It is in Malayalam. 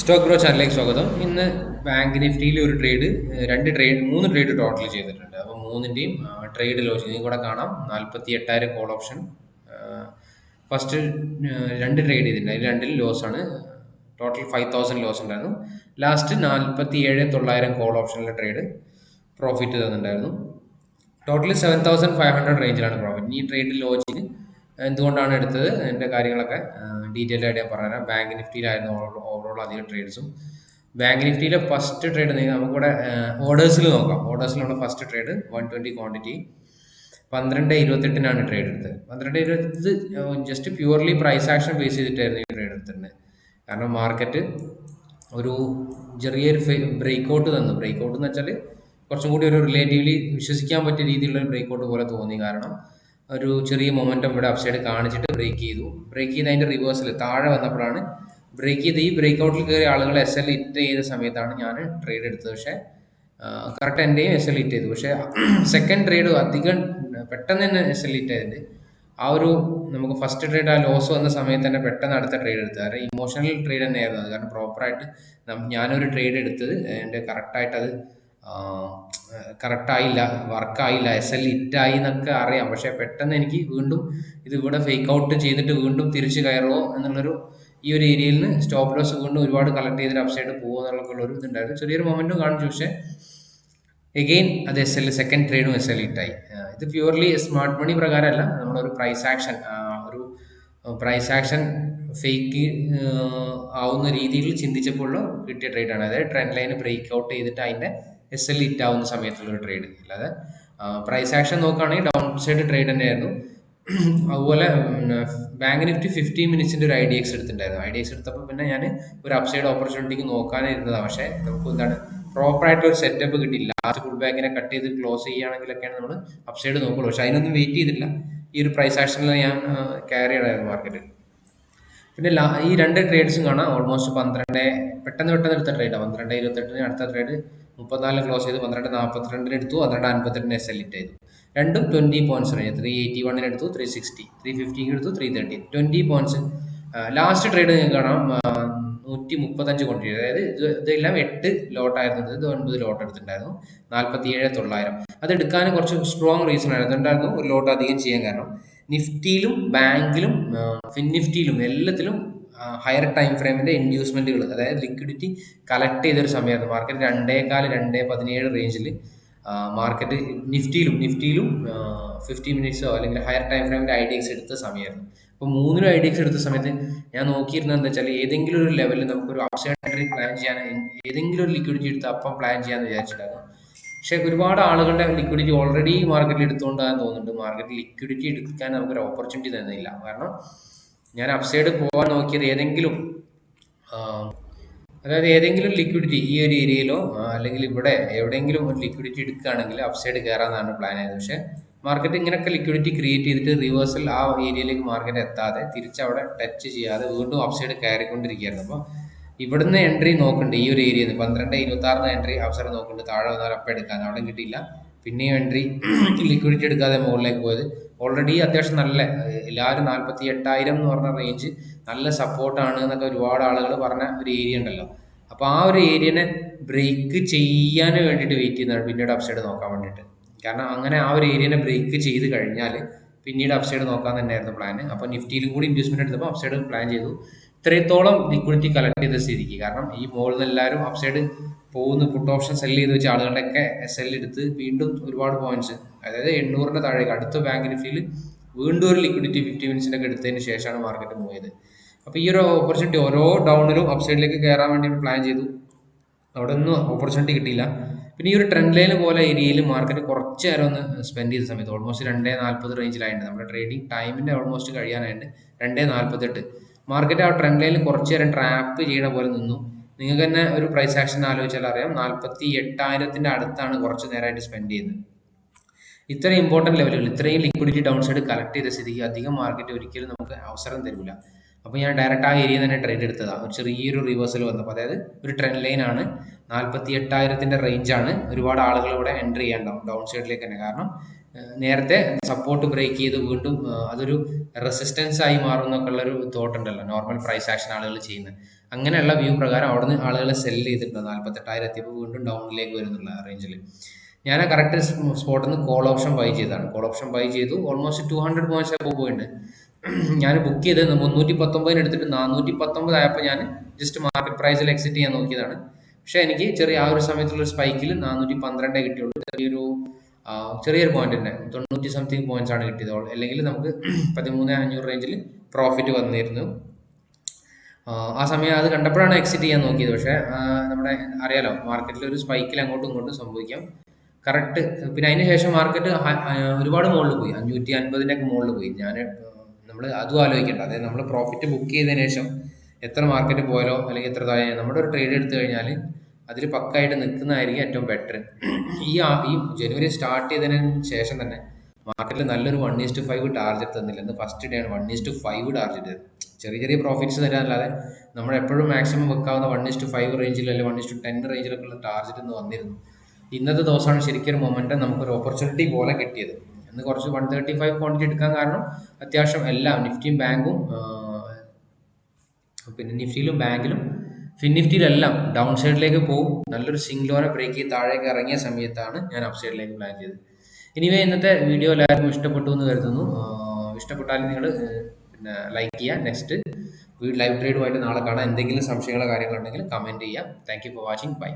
സ്റ്റോക്ക് ബ്രോ ചാനലിലേക്ക് സ്വാഗതം. ഇന്ന് ബാങ്ക് നിഫ്റ്റിയിൽ ഒരു ട്രേഡ് രണ്ട് ട്രേഡ് മൂന്ന് ട്രേഡ് ടോട്ടൽ ചെയ്തിട്ടുണ്ട്. അപ്പോൾ മൂന്നിന്റെയും ട്രേഡ് ലോഞ്ച്. നിങ്ങൾക്ക് കൂടെ കാണാം. നാൽപ്പത്തി എട്ടായിരം കോൾ ഓപ്ഷൻ. ഫസ്റ്റ് രണ്ട് ട്രേഡ് ചെയ്തിട്ടുണ്ട്. അതിൽ രണ്ടിൽ ലോസ് ആണ്. ടോട്ടൽ ഫൈവ് തൗസൻഡ് ലോസ് ഉണ്ടായിരുന്നു. ലാസ്റ്റ് നാൽപ്പത്തി ഏഴ് തൊള്ളായിരം കോൾ ഓപ്ഷനിലെ ട്രേഡ് പ്രോഫിറ്റ് തന്നിട്ടുണ്ടായിരുന്നു. Total seven thousand five hundred റേഞ്ചിലാണ് പ്രോഫിറ്റ്. ഈ ട്രേഡ് ലോഞ്ചിന് എന്തുകൊണ്ടാണ് എടുത്തത്? എന്റെ കാര്യങ്ങളൊക്കെ ഡീറ്റെയിൽ ആയിട്ട് ഞാൻ പറഞ്ഞുതരാം. ബാങ്ക് നിഫ്റ്റിയിലായിരുന്നു ഓവറോൾ അധികം ട്രേഡ്സും ബാങ്ക് നിഫ്റ്റിയിലെ ഫസ്റ്റ് ട്രേഡ് നമുക്കിവിടെ ഓർഡേഴ്സിൽ നോക്കാം. ഓർഡേഴ്സിലുള്ള first trade one twenty quantity പന്ത്രണ്ട് ഇരുപത്തെട്ടിനാണ് ട്രേഡ് എടുത്തത്. പന്ത്രണ്ട് ഇരുപത്തെട്ട് just purely price action base ചെയ്തിട്ടായിരുന്നു ഈ ട്രേഡ് എടുത്തിട്ടുണ്ട് കാരണം മാർക്കറ്റ് ഒരു ചെറിയൊരു ബ്രേക്ക് ഔട്ട് തന്നു. ബ്രേക്ക് ഔട്ട് എന്ന് വെച്ചാൽ കുറച്ചും കൂടി ഒരു റിലേറ്റീവ്ലി വിശ്വസിക്കാൻ പറ്റിയ രീതിയിലുള്ള ബ്രേക്ക് ഔട്ട് പോലെ തോന്നി. കാരണം ഒരു ചെറിയ മൊമെന്റം ഇവിടെ അപ്സൈഡ് കാണിച്ചിട്ട് ബ്രേക്ക് ചെയ്തു. ബ്രേക്ക് ചെയ്ത് അതിന്റെ റിവേഴ്സിൽ താഴെ വന്നപ്പോഴാണ് ബ്രേക്ക് ചെയ്ത് ഈ ബ്രേക്ക് ഔട്ടിൽ കയറിയ ആളുകൾ എസ് എൽ ഇറ്റ് ചെയ്ത സമയത്താണ് ഞാൻ ട്രേഡ് എടുത്തത്. പക്ഷേ കറക്റ്റ് എന്റെയും എസ് എൽ ഇറ്റ് ചെയ്തു. പക്ഷേ സെക്കൻഡ് ട്രേഡ് അധികം പെട്ടെന്ന് തന്നെ എസ് എൽ ഇറ്റ് ആയത് ആ ഒരു നമുക്ക് ഫസ്റ്റ് ട്രേഡ് ആ ലോസ് വന്ന സമയത്ത് തന്നെ പെട്ടെന്ന് അടുത്ത ട്രേഡ് എടുത്തത്. കാരണം ഇമോഷണൽ ട്രേഡ് തന്നെയായിരുന്നു അത്. കാരണം പ്രോപ്പറായിട്ട് ഞാനൊരു ട്രേഡ് എടുത്തത്. എന്റെ കറക്റ്റായിട്ട് അത് കറക്റ്റായില്ല വർക്കായില്ല എസ് എൽ ഇറ്റായി എന്നൊക്കെ അറിയാം. പക്ഷേ പെട്ടെന്ന് എനിക്ക് വീണ്ടും ഇത് ഇവിടെ ഫേക്ക് ഔട്ട് ചെയ്തിട്ട് വീണ്ടും തിരിച്ച് കയറുമോ എന്നുള്ളൊരു ഈ ഒരു ഏരിയയിൽ നിന്ന് സ്റ്റോപ്പ് ലോസ് കൊണ്ട് ഒരുപാട് കളക്ട് ചെയ്തിട്ട് അപ്സൈഡ് പോകുമോ എന്നുള്ള ഒരു ഇതുണ്ടായിരുന്നു. ചെറിയൊരു മൊമെന്റും കാണിച്ചു പക്ഷേ എഗെയിൻ അത് എസ് എൽ സെക്കൻഡ് ട്രേഡും എസ് എൽ ഇട്ടായി. ഇത് പ്യുവർലി സ്മാർട്ട് മണി പ്രകാരമല്ല നമ്മളൊരു പ്രൈസ് ആക്ഷൻ ഒരു പ്രൈസ് ആക്ഷൻ ഫേക്ക് ആവുന്ന രീതിയിൽ ചിന്തിച്ചപ്പോൾ കിട്ടിയ ട്രേഡാണ് അതായത് ട്രെൻഡ് ലൈന് ബ്രേക്ക് ഔട്ട് ചെയ്തിട്ട് അതിന്റെ എസ് എൽ ഇറ്റ് ആവുന്ന സമയത്തുള്ള ഒരു ട്രേഡ് അല്ലാതെ പ്രൈസ് ആക്ഷൻ നോക്കുകയാണെങ്കിൽ ഡൗൺ സൈഡ് ട്രേഡ് തന്നെയായിരുന്നു. അതുപോലെ ബാങ്ക് നിഫ്റ്റി ഫിഫ്റ്റി മിനിറ്റ്സിന്റെ ഒരു ഐ ഡി എക്സ് എടുത്തിട്ടുണ്ടായിരുന്നു. ഐ ഡി എക്സ് എടുത്തപ്പോൾ പിന്നെ ഞാൻ ഒരു അപ്സൈഡ് ഓപ്പർച്യൂണിറ്റിക്ക് നോക്കാനിരുന്നതാണ് പക്ഷേ നമുക്ക് എന്താണ് പ്രോപ്പറായിട്ട് ഒരു സെറ്റപ്പ് കിട്ടിയില്ല. ലാസ്റ്റ് ഫുൾ ബാങ്കിനെ കട്ട് ചെയ്ത് ക്ലോസ് ചെയ്യുകയാണെങ്കിലൊക്കെയാണ് നമ്മൾ അപ്സൈഡ് നോക്കുള്ളൂ. പക്ഷേ അതിനൊന്നും വെയിറ്റ് ചെയ്തില്ല ഈ ഒരു പ്രൈസ് ആക്ഷനിൽ ഞാൻ ക്യാരി ചെയ്യണമായിരുന്നു മാർക്കറ്റിൽ പിന്നെ ഈ രണ്ട് ട്രേഡ്സും കാണാം. ഓൾമോസ്റ്റ് പന്ത്രണ്ട് പെട്ടെന്ന് പെട്ടെന്ന് എടുത്ത ട്രേഡാണ് പന്ത്രണ്ട് ഇരുപത്തെട്ടിന് അടുത്ത ട്രേഡ് മുപ്പത്തിനാലിന് ക്ലോസ് ചെയ്ത് പന്ത്രണ്ട് നാൽപ്പത്തിരണ്ടിന് എടുത്തു. പന്ത്രണ്ട് അൻപത്തിരണ്ടിന് ഇറ്റ് ചെയ്തു രണ്ടും twenty points range three eighty വണ്ണിന് എടുത്തു ത്രീ സിക്സ്റ്റി ത്രീ ഫിഫ്റ്റിക്ക് എടുത്തു three thirty twenty points last trade നിങ്ങൾക്ക് കാണാം. നൂറ്റി മുപ്പത്തഞ്ച് ക്വാണ്ടിറ്റി അതായത് ഇത് ഇതെല്ലാം എട്ട് ലോട്ടായിരുന്നു ഇത് ഒൻപത് ലോട്ട് എടുത്തിട്ടുണ്ടായിരുന്നു. നാൽപ്പത്തി ഏഴ് തൊള്ളായിരം. അത് എടുക്കാൻ കുറച്ച് സ്ട്രോങ് റീസൺ ആയിരുന്നു. ഉണ്ടായിരുന്നു ഒരു ലോട്ട് അധികം ചെയ്യാൻ കാരണം. നിഫ്റ്റിയിലും ബാങ്കിലും ഫിൻ നിഫ്റ്റിയിലും എല്ലാത്തിലും ഹയർ ടൈം ഫ്രെയിമിന്റെ ഇൻഡ്യൂസ്മെന്റുകൾ അതായത് ലിക്വിഡിറ്റി കളക്ട് ചെയ്തൊരു സമയമായിരുന്നു. മാർക്കറ്റ് രണ്ടേകാൽ രണ്ടേ പതിനേഴ് റേഞ്ചിൽ മാർക്കറ്റ് നിഫ്റ്റിയിലും നിഫ്റ്റിയിലും ഫിഫ്റ്റി മിനിറ്റ്സോ അല്ലെങ്കിൽ ഹയർ ടൈം ഫ്രെയിമിന്റെ ഐ ഡി എക്സ് എടുത്ത സമയമായിരുന്നു. അപ്പോൾ മൂന്നിനും ഐ ഡി എക്സ് എടുത്ത സമയത്ത് ഞാൻ നോക്കിയിരുന്നത് എന്താ വെച്ചാൽ ഏതെങ്കിലും ഒരു ലെവലിൽ നമുക്കൊരു അപ്സൈഡ് എൻട്രി പ്ലാൻ ചെയ്യാൻ ഏതെങ്കിലും ഒരു ലിക്വിഡിറ്റി എടുത്ത് അപ്പം പ്ലാൻ ചെയ്യാമെന്ന് വിചാരിച്ചിട്ടുണ്ടായിരുന്നു. പക്ഷേ ഒരുപാട് ആളുകളുടെ ലിക്വിഡിറ്റി ഓൾറെഡി മാർക്കറ്റിൽ എടുത്തുകൊണ്ടാന്ന് തോന്നുന്നുണ്ട്. മാർക്കറ്റിൽ ലിക്വിഡിറ്റി എടുക്കാൻ നമുക്കൊരു ഓപ്പർച്യൂണിറ്റി തന്നില്ല. കാരണം ഞാൻ അപ്സൈഡ് പോകാൻ നോക്കിയത് ഏതെങ്കിലും അതായത് ഏതെങ്കിലും ലിക്വിഡിറ്റി ഈ ഒരു ഏരിയയിലോ അല്ലെങ്കിൽ ഇവിടെ എവിടെയെങ്കിലും ഒരു ലിക്വിഡിറ്റി എടുക്കുകയാണെങ്കിൽ അപ്സൈഡ് കയറാമെന്നാണ് പ്ലാൻ ചെയ്തത്. പക്ഷേ മാർക്കറ്റ് ഇങ്ങനെയൊക്കെ ലിക്വിഡിറ്റി ക്രിയേറ്റ് ചെയ്തിട്ട് റിവേഴ്സൽ ആ ഏരിയയിലേക്ക് മാർക്കറ്റ് എത്താതെ തിരിച്ചവിടെ ടച്ച് ചെയ്യാതെ വീണ്ടും അപ്സൈഡ് കയറിക്കൊണ്ടിരിക്കുകയായിരുന്നു. അപ്പോൾ ഇവിടുന്ന് എൻട്രി നോക്കുന്നുണ്ട് ഈ ഒരു ഏരിയയിൽ നിന്ന്. പന്ത്രണ്ട് ഇരുപത്തി ആറിന് എൻട്രി അവസരം നോക്കുന്നുണ്ട് താഴെ വന്നാൽ അപ്പം എടുക്കാൻ. അവിടെ കിട്ടിയില്ല. പിന്നെയും എൻട്രി ലിക്വിഡിറ്റി എടുക്കാതെ മുകളിലേക്ക് പോയത് ഓൾറെഡി അത്യാവശ്യം നല്ല എല്ലാവരും നാൽപ്പത്തി എട്ടായിരം എന്ന് പറഞ്ഞ റേഞ്ച് നല്ല സപ്പോർട്ടാണ് എന്നൊക്കെ ഒരുപാട് ആളുകൾ പറഞ്ഞ ഒരു ഏരിയ ഉണ്ടല്ലോ. അപ്പോൾ ആ ഒരു ഏരിയനെ ബ്രേക്ക് ചെയ്യാൻ വേണ്ടിയിട്ട് വെയിറ്റ് ചെയ്യുന്നതാണ് പിന്നീട് അപ്സൈഡ് നോക്കാൻ വേണ്ടിയിട്ട്. കാരണം അങ്ങനെ ആ ഒരു ഏരിയനെ ബ്രേക്ക് ചെയ്ത് കഴിഞ്ഞാൽ പിന്നീട് അപ്സൈഡ് നോക്കാൻ തന്നെയായിരുന്നു പ്ലാൻ അപ്പോൾ നിഫ്റ്റിയിലും കൂടി ഇൻവെസ്റ്റ്മെന്റ് എടുത്തപ്പോൾ അപ്സൈഡ് പ്ലാൻ ചെയ്തു. ഇത്രത്തോളം ലിക്വിഡിറ്റി കളക്ട് ചെയ്ത സ്ഥിതിക്ക്. കാരണം ഈ മുകളിൽ നിന്ന് എല്ലാവരും അപ്സൈഡ് പോകുന്ന പുട്ട് ഓപ്ഷൻ സെല്ല് ചെയ്ത് വെച്ച ആളുകളുടെയൊക്കെ എസ് എൽ എടുത്ത് വീണ്ടും ഒരുപാട് പോയിന്റ്സ് അതായത് എണ്ണൂറിന്റെ താഴേക്ക് അടുത്ത ബാങ്ക് നിഫ്റ്റിയിൽ വീണ്ടും ഒരു ലിക്വിഡിറ്റി ഫിഫ്റ്റി മിനിറ്റ്സിന്റെ ഒക്കെ എടുത്തതിന് ശേഷമാണ് മാർക്കറ്റ് മൂവ് ചെയ്തത് അപ്പോൾ ഈ ഒരു ഓപ്പർച്യൂണിറ്റി ഓരോ ഡൗണിലും അപ്സൈഡിലേക്ക് കയറാൻ വേണ്ടി പ്ലാൻ ചെയ്തു. അവിടെ ഒന്നും ഓപ്പർച്യൂണിറ്റി കിട്ടിയില്ല. പിന്നെ ഈ ഒരു ട്രെൻഡ് ലൈൻ പോലെ ഏരിയയിൽ മാർക്കറ്റ് കുറച്ച് നേരം ഒന്ന് സ്പെൻഡ് ചെയ്ത സമയത്ത് ഓൾമോസ്റ്റ് രണ്ടേ നാൽപ്പത് റേഞ്ചിലായിട്ടുണ്ട് നമ്മുടെ ട്രേഡിംഗ് ടൈമിന്റെ ഓൾമോസ്റ്റ് കഴിയാനായിട്ട് രണ്ടേ നാൽപ്പത്തെട്ട് മാർക്കറ്റ് ആ ട്രെൻഡ് ലൈനിൽ കുറച്ച് നേരം ട്രാപ്പ് ചെയ്യണ പോലെ നിന്നു. നിങ്ങൾക്ക് തന്നെ ഒരു പ്രൈസ് ആക്ഷൻ ആലോചിച്ചാൽ അറിയാം. നാൽപ്പത്തി എട്ടായിരത്തിന്റെ അടുത്താണ് കുറച്ച് നേരമായിട്ട് സ്പെൻഡ് ചെയ്യുന്നത്. ഇത്രയും ഇമ്പോർട്ടന്റ് ലെവലുകൾ ഇത്രയും ലിക്വിഡിറ്റി ഡൗൺ സൈഡ് കളക്ട് ചെയ്ത സ്ഥിതിക്ക് അധികം മാർക്കറ്റ് ഒരിക്കലും നമുക്ക് അവസരം തരില്ല അപ്പോൾ ഞാൻ ഡയറക്റ്റ് ആ ഏരിയയിൽ തന്നെ ട്രേഡ് എടുത്തതാണ് ഒരു ചെറിയൊരു റിവേഴ്സൽ വന്നപ്പോൾ അതായത് ഒരു ട്രെൻഡ് ലൈൻ ആണ്. നാൽപ്പത്തി എട്ടായിരത്തിന്റെ റേഞ്ചാണ് ഒരുപാട് ആളുകൾ ഇവിടെ എൻട്രി ചെയ്യാണ്ടാവും ഡൗൺ സൈഡിലേക്ക് തന്നെ. കാരണം നേരത്തെ സപ്പോർട്ട് ബ്രേക്ക് ചെയ്ത് വീണ്ടും അതൊരു റെസിസ്റ്റൻസ് ആയി മാറും എന്നൊക്കെ ഉള്ളൊരു തോട്ട് ഉണ്ടല്ലോ. നോർമൽ പ്രൈസ് ആക്ഷൻ ആളുകൾ ചെയ്യുന്നത്. അങ്ങനെയുള്ള വ്യൂ പ്രകാരം അവിടെ നിന്ന് ആളുകൾ സെൽ ചെയ്തിട്ടുണ്ട്. നാൽപ്പത്തെട്ടായിരത്തി ഇപ്പോൾ വീണ്ടും ഡൗണിലേക്ക് വരുന്നുള്ള റേഞ്ചിൽ ഞാൻ ആ കറക്റ്റ് സ്പോട്ടിൽ നിന്ന് കോൾ ഓപ്ഷൻ ബൈ ചെയ്താണ് കോൾ ഓപ്ഷൻ ബൈ ചെയ്തു. ഓൾമോസ്റ്റ് ടു ഹൺഡ്രഡ് പോയിന്റ്സ് പോയിട്ടുണ്ട്. ഞാൻ ബുക്ക് ചെയ്തത് മുന്നൂറ്റി പത്തൊമ്പതിന് എടുത്തിട്ട് നാനൂറ്റി പത്തൊമ്പത് ആയപ്പോൾ ഞാൻ ജസ്റ്റ് മാർക്കറ്റ് പ്രൈസിൽ എക്സിറ്റ് ചെയ്യാൻ നോക്കിയതാണ്. പക്ഷേ എനിക്ക് ചെറിയ ആ ഒരു സമയത്തുള്ള സ്പൈക്കിൽ നാനൂറ്റി പന്ത്രണ്ടേ കിട്ടിയുള്ളൂ. ചെറിയൊരു ചെറിയൊരു പോയിന്റ് തന്നെ. തൊണ്ണൂറ്റി സംതിങ് പോയിന്റ്സ് ആണ് കിട്ടിയത്. അല്ലെങ്കിൽ നമുക്ക് പതിമൂന്ന് അഞ്ഞൂറ് റേഞ്ചിൽ പ്രോഫിറ്റ് വന്നിരുന്നു. ആ, സമയം അത് കണ്ടപ്പോഴാണ് എക്സിറ്റ് ചെയ്യാൻ നോക്കിയത്. പക്ഷേ നമ്മുടെ അറിയാലോ മാർക്കറ്റിൽ ഒരു സ്പൈക്കിൽ അങ്ങോട്ടും ഇങ്ങോട്ടും സംഭവിക്കാം. കറക്റ്റ് പിന്നെ അതിന് ശേഷം മാർക്കറ്റ് ഒരുപാട് മുകളിൽ പോയി. അഞ്ഞൂറ്റി അൻപതിന്റെ ഒക്കെ മുകളിൽ പോയി. ഞാൻ നമ്മൾ അതും ആലോചിക്കേണ്ട. അതായത് നമ്മൾ പ്രോഫിറ്റ് ബുക്ക് ചെയ്തതിന് ശേഷം എത്ര മാർക്കറ്റ് പോയാലോ അല്ലെങ്കിൽ എത്ര താഴെ നമ്മുടെ ഒരു ട്രേഡ് എടുത്തു കഴിഞ്ഞാൽ അതിൽ പക്കായിട്ട് നിൽക്കുന്നതായിരിക്കും ഏറ്റവും ബെറ്റർ ഈ ഈ ജനുവരി സ്റ്റാർട്ട് ചെയ്തതിന് ശേഷം തന്നെ മാർക്കറ്റിൽ നല്ലൊരു വൺ ഈസ്റ്റ് ഫൈവ് ടാർജറ്റ് തന്നില്ല. ഇന്ന് ഫസ്റ്റ് ഡേ ആണ് one is to five target ചെറിയ ചെറിയ പ്രോഫിറ്റ്സ് തരാനല്ലാതെ നമ്മൾ എപ്പോഴും മാക്സിമം വെക്കാവുന്ന വൺ ഈസ്റ്റ് ഫൈവ് റേഞ്ചിൽ അല്ലെങ്കിൽ വൺ ഈസ്റ്റ് ടെൻ റേഞ്ചിലൊക്കെ ഉള്ള ടാർജറ്റ് ഇന്ന് വന്നിരുന്നു. ഇന്നത്തെ ദിവസമാണ് ശരിക്കും ഒരു മൊമെന്റം നമുക്കൊരു ഓപ്പർച്യൂണിറ്റി പോലെ കിട്ടിയത്. ഇന്ന് കുറച്ച് വൺ തേർട്ടി ഫൈവ് ക്വാണ്ടിറ്റി എടുക്കാൻ കാരണം അത്യാവശ്യം എല്ലാം നിഫ്റ്റിയും ബാങ്കും പിന്നെ നിഫ്റ്റിയിലും ബാങ്കിലും ഫിൻ നിഫ്റ്റിയിലെല്ലാം ഡൗൺ സൈഡിലേക്ക് പോകും നല്ലൊരു സിംഗ്ലോനെ ബ്രേക്ക് ചെയ്ത് താഴേക്ക് ഇറങ്ങിയ സമയത്താണ് ഞാൻ അപ് സൈഡിലേക്ക് പ്ലാൻ ചെയ്തത്. ഇനിവേ ഇന്നത്തെ വീഡിയോ എല്ലാവർക്കും ഇഷ്ടപ്പെട്ടു എന്ന് കരുതുന്നു. ഇഷ്ടപ്പെട്ടാൽ നിങ്ങൾ പിന്നെ ലൈക്ക് ചെയ്യുക. നെക്സ്റ്റ് ലൈവ് ട്രേഡുമായിട്ട് നാളെ കാണാം. എന്തെങ്കിലും സംശയങ്ങളോ കാര്യങ്ങളുണ്ടെങ്കിൽ കമന്റ് ചെയ്യാം thank you for watching bye